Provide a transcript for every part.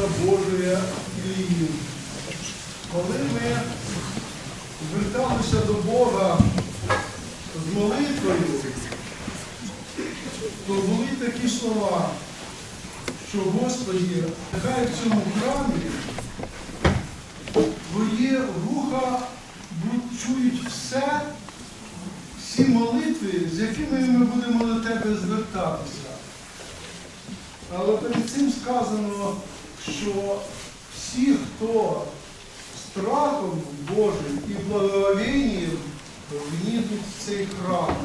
пророка Божия Ілії. Коли ми зверталися до Бога з молитвою, то були такі слова, що Господі, нехай в цьому храмі вуха будуть- чують все, всі молитви, з якими ми будемо до тебе звертатися. Але перед цим сказано, що всі, хто страхом Божим і благовінням внідуть в цей храм,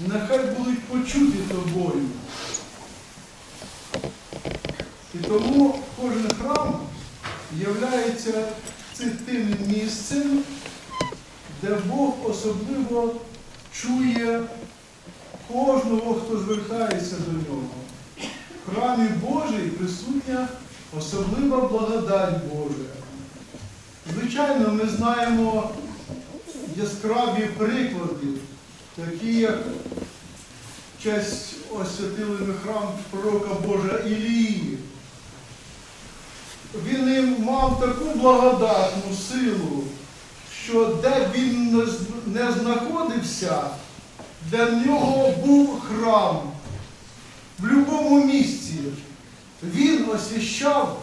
нехай будуть почуті тобою. І тому кожен храм являється тим місцем, де Бог особливо чує кожного, хто звертається до нього. В храмі Божий присутня особлива благодать Божа. Звичайно, ми знаємо яскраві приклади, такі як честь освятили ми храм пророка Божа Ілії. Він їм мав таку благодатну силу, що де він не знаходився, для нього був храм в будь-якому місці. Він освящав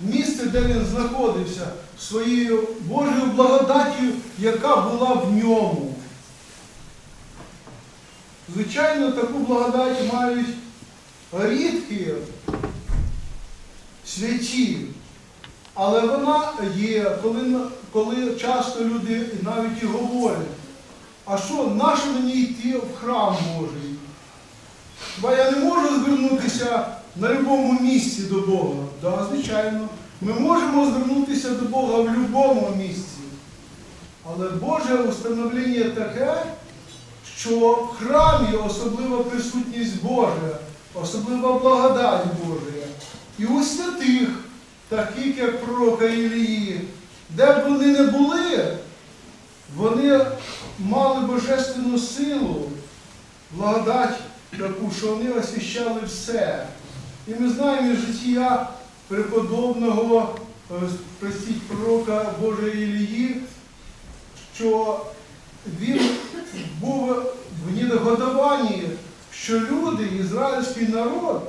місце, де він знаходився, своєю Божою благодаттю, яка була в ньому. Звичайно, таку благодать мають рідкі святі, але вона є, коли, коли часто люди навіть і говорять, а що, нащо мені йти в храм Божий? Хіба я не можу звернутися на будь-якому місці до Бога? Да, звичайно. Ми можемо звернутися до Бога в будь-якому місці. Але Боже установлення таке, що в храмі особлива присутність Божа, особлива благодать Божа. І у святих, таких як пророка Ілії, де б вони не були, вони мали божественну силу, благодать таку, що вони освящали все. І ми знаємо із життя преподобного, е, простіть, пророка Божої Ілії, що він був в недогодуванні, що люди, ізраїльський народ,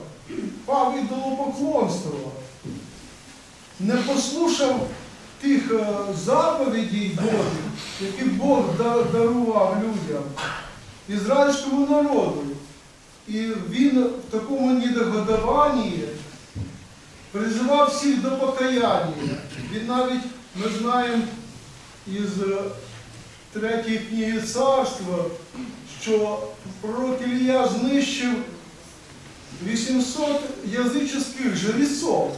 пав ідолопоклонство, не послухав тих е, заповідей Божих, які Бог дарував людям, ізраїльському народу. І він в такому недогодуванні призивав всіх до покаяння. Він навіть, ми знаємо із е, третьої книги царства, що пророк Ілія знищив 800 язичних жрецов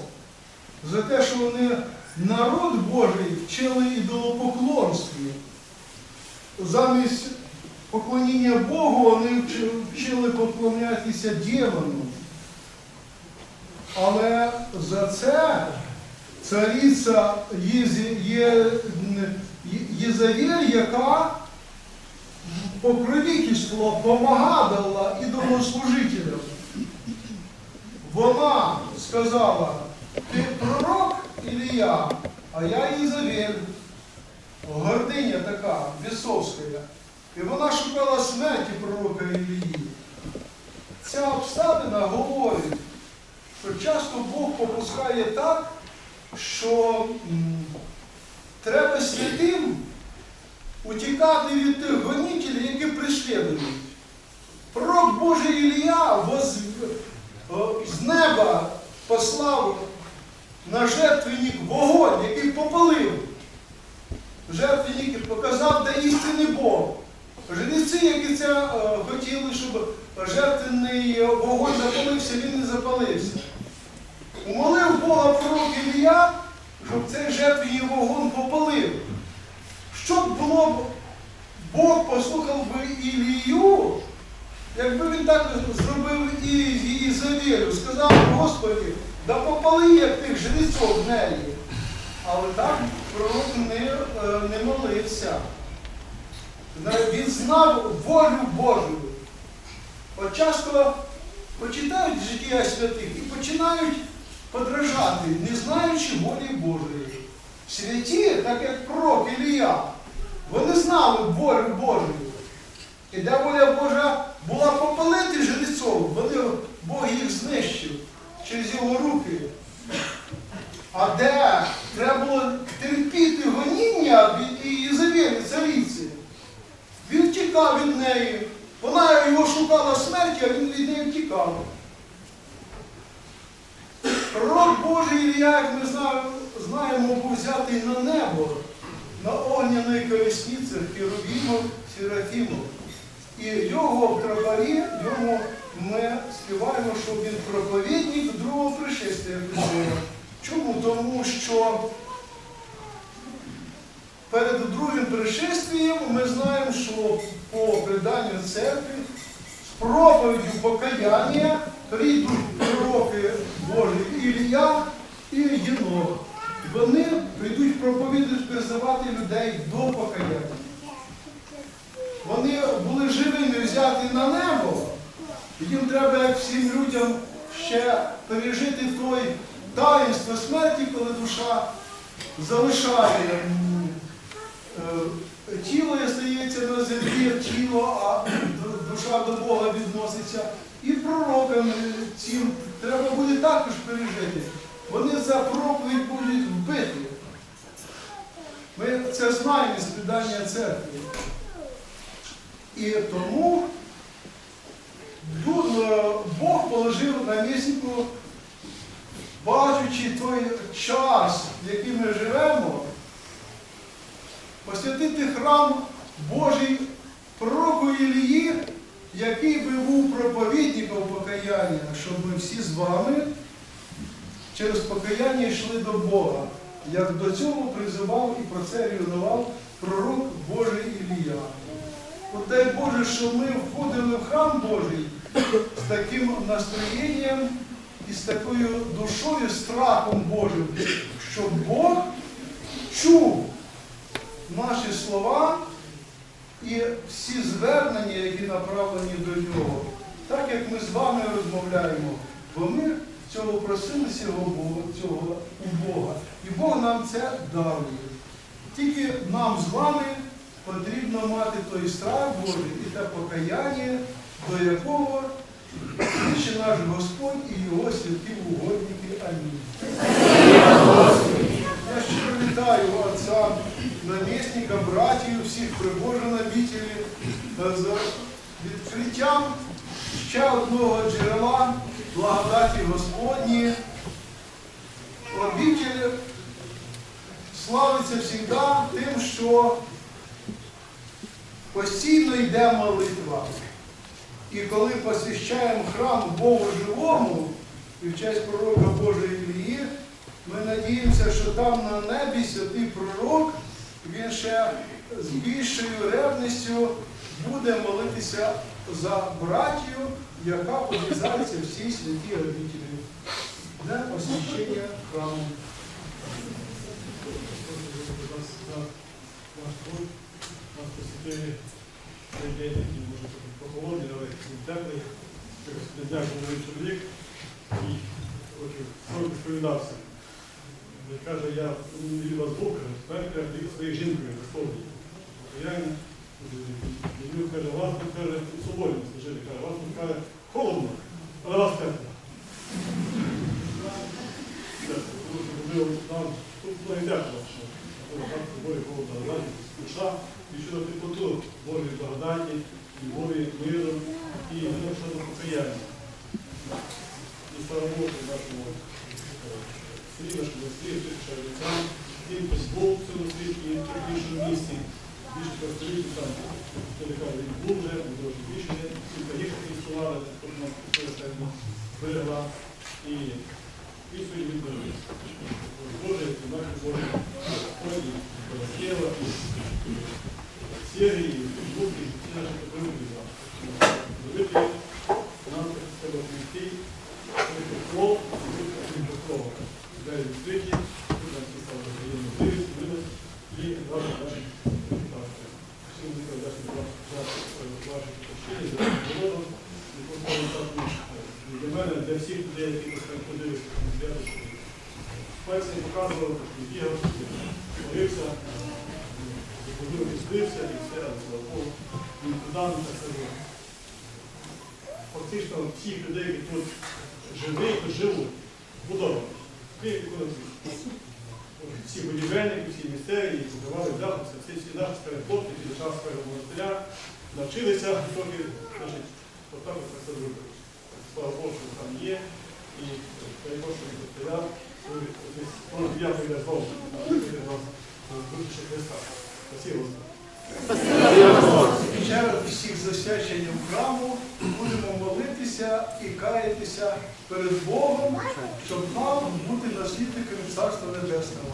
за те, що вони народ Божий вчили ідолопоклонстві. Замість поклоніння Богу вони вчили поклонятися демону. Але за це цариця Єзі- Є- Є- Єзавель, яка покровительство помагала ідолослужителям. Вона сказала, ти пророк Ілія, а я Єзавель. Гординя така, бісовська. І вона шукала смерті пророка Ілії. Ця обставина говорить, що часто Бог попускає так, що треба святим утікати від тих гонителів, які преслідують. Пророк Божий Ілія воз, з неба послав на жертвенник вогонь, який попалив. Жертвенник показав, де істинний Бог. Жреці, які це е, хотіли, щоб жертвенний вогонь запалився, він не запалився. Умолив Бога пророк Ілія, щоб цей жертвенний вогонь попалив. Що б було б, Бог послухав би Ілію, якби він так зробив і з Ізавелю, сказав, Господи, да попали як тих жреців в неї. Але так пророк не, е, не молився. Він знав волю Божу. От часто почитають життя святих і починають подражати, не знаючи волі Божої. Святі, так як пророк Ілія, вони знали волю Божою. І де воля Божа була попалити жрецов, вони, Бог їх знищив через його руки. А де треба було терпіти гоніння від Єзавєлі, цариці, він тікав від неї. Вона його шукала смерті, а він від неї втікав. Пророк Божий як ми знаємо, був взятий на небо, на огняної колесниці Херовімов, Серафімов. І його в трабарі, йому ми співаємо, що він проповідник другого пришестя Христова. Чому? Тому що перед другим пришествієм ми знаємо, що по преданню церкви з проповіддю покаяння прийдуть пророки Божі Ілія і Єнох. Вони прийдуть проповідати, призивати людей до покаяння. Вони були живими взяті на небо. Їм треба, як всім людям, ще пережити той таїнство смерті, коли душа залишає е, тіло стається на землі, тіло, а душа до Бога відноситься. І пророкам е, цим треба буде також пережити. Вони за проповідь будуть вбиті. Ми це знаємо з предання церкви. І тому е, Бог положив на міснику, бачучи той час, в який ми живемо, посвятити храм Божий пророку Ілії, який би був проповідником покаяння, щоб ми всі з вами через покаяння йшли до Бога, як до цього призивав і про це рівнував пророк Божий Ілія. От дай Боже, що ми входили в храм Божий з таким настроєнням і з такою душою, страхом Божим, щоб Бог чув наші слова і всі звернення, які направлені до нього, так як ми з вами розмовляємо, бо ми цього просили цього Бога, цього у Бога. І Бог нам це дарує. Тільки нам з вами потрібно мати той страх Божий і те покаяння, до якого кличе наш Господь і його святі угодники. Амінь. Я щиро вітаю отця, намісника, братів, всіх прибожин обітелі з відкриттям ще одного джерела благодаті Господні. Обітель славиться завжди тим, що постійно йде молитва. І коли посвящаємо храм Богу живому і в честь пророка Божої Ілії, ми надіємося, що там на небі святий пророк, ще з більшою ревністю буде молитися за братію, яка подрізається всій святій обітелі для освящення храму. Нас посвятили цей день, який може бути прохолодний, але він теплий. Дякую чоловік. І хочу. Він каже, я не вас Бог, каже, тепер я своєю жінкою висловлюю. Реально, він каже, вас тут каже, свободно служили, каже, вас тут каже, холодно, але вас тепло. Так, тому що можливо, нам тут благодатно, що так собою Бога благодаті, душа, і щодо теплоту Божої благодаті, любові, миру і щодо покаяння. І слава нашому нашому селі, шарівцям, він Бог в цьому світі і в іншому місці. Більше просторів там він був вже, вже більше, всі поїхати існували, тобто нам це берегла. І і свої відбори. Боже, і наші Боже, Господи, Колосєва, Серії, Фейсбуки, всі наші підтримки за. Велике нам треба прийти, велике слово. Двері відкриті, тут взаємно дивитися, дивитися, і ваші наші депутати. Всім велике вдячні за ваші прощення, за так для мене, для всіх людей, які ходили Пальцем показував, бігав, молився, заходив, і все, слава Богу. Фактично всіх людей, які тут тут живуть, будовані. Всі будівельники, всі місцеві, які будували записи, всі, всі наші старі хлопці, під час монастиря, навчилися трохи, значить, отак от це робити. Слава Богу, що там є, і перепрошую монастиря, за знову. Дуже Христа. Спасибо. Ще всіх з освяченням храму будемо молитися і каятися перед Богом, щоб нам бути наслідниками Царства Небесного.